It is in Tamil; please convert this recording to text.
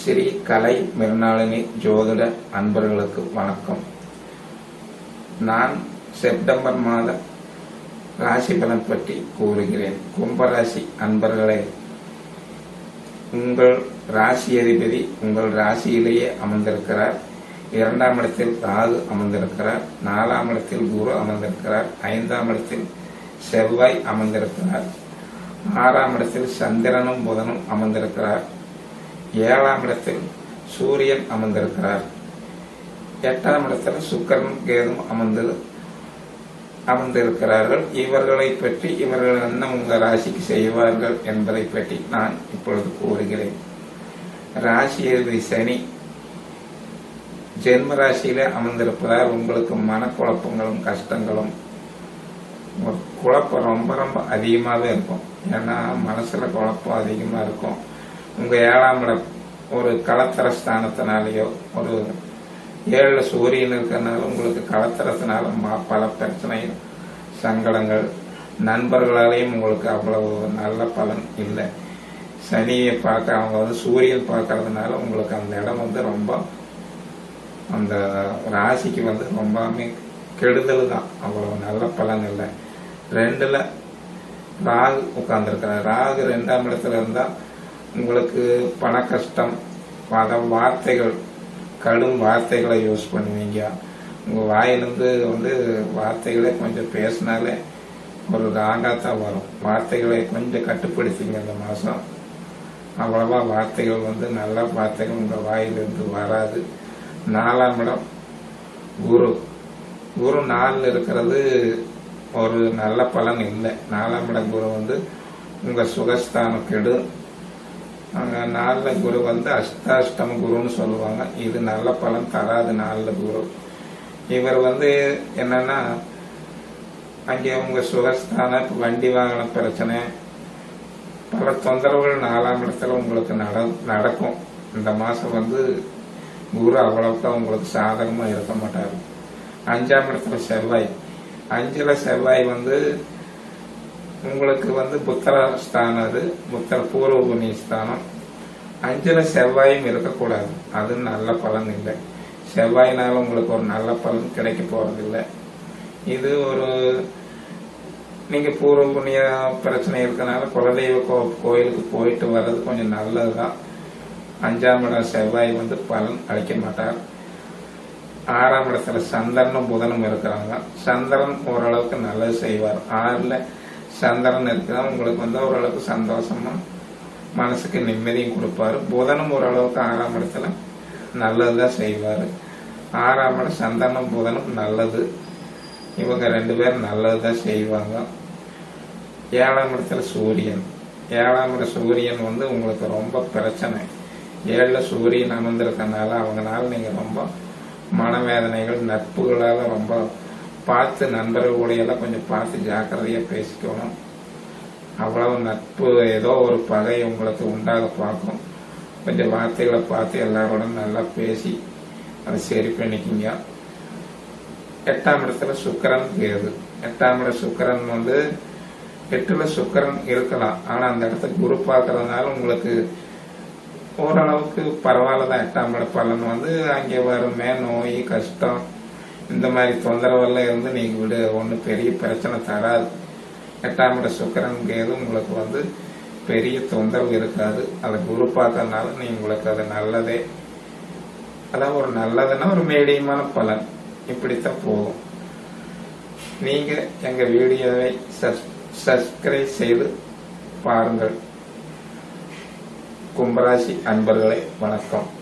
ஸ்ரீ கலை மிருணாளினி ஜோதிட அன்பர்களுக்கு வணக்கம். நான் செப்டம்பர் மாத ராசி பலன் பற்றி கூறுகிறேன். கும்பராசி அன்பர்களே உங்கள் ராசி அதிபதி உங்கள் ராசியிலேயே அமர்ந்திருக்கிறார். இரண்டாம் இடத்தில் ராகு அமர்ந்திருக்கிறார். நாலாம் இடத்தில் குரு அமர்ந்திருக்கிறார். ஐந்தாம் இடத்தில் செவ்வாய் அமர்ந்திருக்கிறார். ஆறாம் இடத்தில் சந்திரனும் புதனும் அமர்ந்திருக்கிறார். ஏழாம் இடத்தில் சூரியன் அமர்ந்திருக்கிறார். எட்டாம் இடத்தில் சுக்கரன் கேதும் அமர்ந்து அமர்ந்திருக்கிறார்கள். இவர்களை பற்றி இவர்கள் என்ன உங்கள் ராசிக்கு செய்வார்கள் என்பதை பற்றி நான் இப்பொழுது கூறுகிறேன். ராசி அதிபதி சனி ஜென்ம ராசியிலே அமர்ந்திருப்பதால் உங்களுக்கு மனக்குழப்பங்களும் கஷ்டங்களும் குழப்பம் ரொம்ப ரொம்ப அதிகமாகவே இருக்கும். ஏன்னா மனசில் குழப்பம் அதிகமாக இருக்கும். உங்க ஏழாம் இடம் ஒரு கலத்தர ஸ்தானத்தினாலேயோ ஒரு ஏழில் சூரியன் இருக்கிறதுனால உங்களுக்கு கலத்தரத்தினால ம- பல பிரச்சனைகள் சங்கடங்கள் நண்பர்களாலேயும் உங்களுக்கு அவ்வளவு நல்ல பலன் இல்லை. சனியை பார்க்க அவங்க வந்து சூரியன் பார்க்கறதுனால உங்களுக்கு அந்த இடம் வந்து ரொம்ப அந்த ராசிக்கு வந்து ரொம்பவுமே கெடுதல் தான். அவ்வளவு நல்ல பலன் இல்லை. ரெண்டுல ராகு உட்கார்ந்துருக்கிறார். ராகு ரெண்டாம் இடத்துல இருந்தால் உங்களுக்கு பண கஷ்டம் பல வார்த்தைகள் கடும் வார்த்தைகளை யூஸ் பண்ணுவீங்க. உங்கள் வாயிலிருந்து வந்து வார்த்தைகளே கொஞ்சம் பேசினாலே ஒரு ராங்காத்தான் வரும். வார்த்தைகளை கொஞ்சம் கட்டுப்படுத்திங்க இந்த மாதம் அவ்வளவா வார்த்தைகள் வந்து நல்ல வார்த்தைகள் உங்கள் வாயிலிருந்து வராது. நாலாம் இடம் குரு. குரு நாலில் இருக்கிறது ஒரு நல்ல பலன் இல்லை. நாலாம் இடம் குரு வந்து உங்கள் சுகஸ்தானம் கெடும். அங்கே நாலில் குரு வந்து அஷ்டாஷ்டம குருன்னு சொல்லுவாங்க. இது நல்ல பலன் தராது நாளில் குரு. இவர் வந்து என்னன்னா அங்கே உங்கள் சுகஸ்தான வண்டி வாகன பிரச்சனை பல தொந்தரவுகள் நாலாம் இடத்துல உங்களுக்கு நட நடக்கும். இந்த மாதம் வந்து குரு அவ்வளோக்கா உங்களுக்கு சாதகமாக இருக்க மாட்டார். அஞ்சாம் இடத்துல செவ்வாய். அஞ்சில் செவ்வாய் வந்து உங்களுக்கு வந்து புத்திர ஸ்தானம் அது புத்திர பூர்வ ஸ்தானம் அஞ்சுல செவ்வாயும் இருக்கக்கூடாது. அது நல்ல பலன் இல்லை. செவ்வாயினால உங்களுக்கு ஒரு நல்ல பலன் கிடைக்க போறதில்லை. இது ஒரு நீங்க பூர்வ புண்ணிய பிரச்சனை இருக்கனால குலதெய்வ கோ- கோயிலுக்கு போயிட்டு வர்றது கொஞ்சம் நல்லதுதான். அஞ்சாம் இடம் செவ்வாய் வந்து பலன் அளிக்க மாட்டார். ஆறாம் இடத்துல சந்திரனும் புதனும் இருக்கிறாங்க. சந்திரன் ஓரளவுக்கு நல்லது செய்வார். ஆறுல சந்திரன் இருக்குதான் உங்களுக்கு வந்து ஓரளவுக்கு சந்தோஷமா மனசுக்கு நிம்மதியும் கொடுப்பாரு. புதனும் ஓரளவுக்கு ஆறாம் இடத்துல நல்லதுதான் செய்வாரு. ஆறாம் இடம் சந்திரனும் புதனும் நல்லது. இவங்க ரெண்டு பேரும் நல்லதுதான் செய்வாங்க. ஏழாம் இடத்துல சூரியன். ஏழாம் இட சூரியன் வந்து உங்களுக்கு ரொம்ப பிரச்சனை. ஏழில் சூரியன் அமர்ந்திருக்கனால அவங்கனால நீங்க ரொம்ப மனவேதனைகள் நட்புகளால ரொம்ப பார்த்து நண்பர்களோடையெல்லாம் கொஞ்சம் பார்த்து ஜாக்கிரதையாக பேசிக்கணும். அவ்வளவு நட்பு ஏதோ ஒரு பகை உங்களுக்கு உண்டாக பார்க்கும். கொஞ்சம் வார்த்தைகளை பார்த்து எல்லாரோடும் நல்லா பேசி அதை சரி பண்ணிக்கிங்க. எட்டாம் இடத்துல சுக்கரன் கேது எட்டாம் இட சுக்கரன் வந்து எட்டுல சுக்கரன் இருக்கலாம். ஆனால் அந்த இடத்த குரு பார்க்கறதுனால உங்களுக்கு ஓரளவுக்கு பரவாயில்ல தான். எட்டாம் இட பலன் வந்து அங்கே வருமே நோய் கஷ்டம் இந்த மாதிரி தொந்தரவெல்லாம் இருந்து நீங்க விடு ஒன்றும் பெரிய பிரச்சனை தராது. எட்டாம் இட சுக்கரன் கேது உங்களுக்கு வந்து பெரிய தொந்தரவு இருக்காது. அதை குரு பார்த்ததுனால நீ உங்களுக்கு அது நல்லதே. அதான் ஒரு நல்லதுன்னா ஒரு மீடியமான பலன். இப்படித்தான் போகும். நீங்க எங்க வீடியோவை சப்ஸ்கிரைப் செய்து பாருங்கள். கும்பராசி அன்பர்களே வணக்கம்.